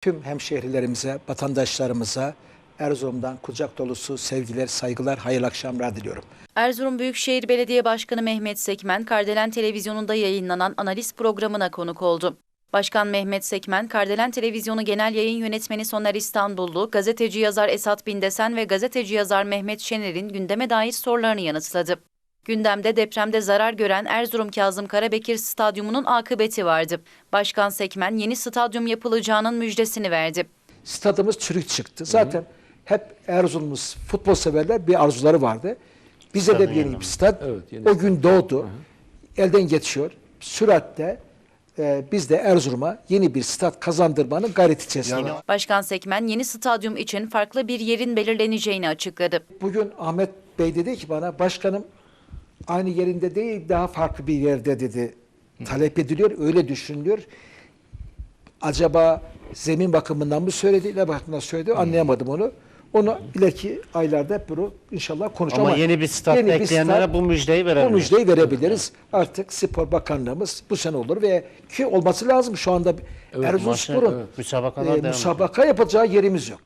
Tüm hemşehrilerimize, vatandaşlarımıza Erzurum'dan kucak dolusu sevgiler, saygılar, hayırlı akşamlar diliyorum. Erzurum Büyükşehir Belediye Başkanı Mehmet Sekmen, Kardelen Televizyonu'nda yayınlanan analiz programına konuk oldu. Başkan Mehmet Sekmen, Kardelen Televizyonu Genel Yayın Yönetmeni Soner İstanbullu, gazeteci yazar Esat Bindesen ve gazeteci yazar Mehmet Şener'in gündeme dair sorularını yanıtladı. Gündemde depremde zarar gören Erzurum Kazım Karabekir Stadyumu'nun akıbeti vardı. Başkan Sekmen yeni stadyum yapılacağının müjdesini verdi. Stadımız çürük çıktı. Zaten hep Erzurum'umuz futbol severler bir arzuları vardı. Bize de bir yeni bir stad. Evet, yeni o gün doğdu. Elden geçiyor. Süratle e, biz de Erzurum'a yeni bir stad kazandırmanın gayreti içerisinde. Başkan Sekmen yeni stadyum için farklı bir yerin belirleneceğini açıkladı. Bugün Ahmet Bey dedi ki bana başkanım aynı yerinde değil daha farklı bir yerde dedi. Talep ediliyor, öyle düşünülüyor. Acaba zemin bakımından mı söyledi, ne bakımından söyledi anlayamadım onu. Onu ileriki aylarda hep bunu inşallah konuşacağız. Ama yeni bir stat yeni bekleyenlere stat- bu müjdeyi bu verebiliriz. müjdeyi verebiliriz. Artık Spor Bakanlığımız bu sene olur ve ki olması lazım şu anda Evet, Erzurumspor'un evet, müsabakalar e, müsabaka yapacağı yerimiz yok.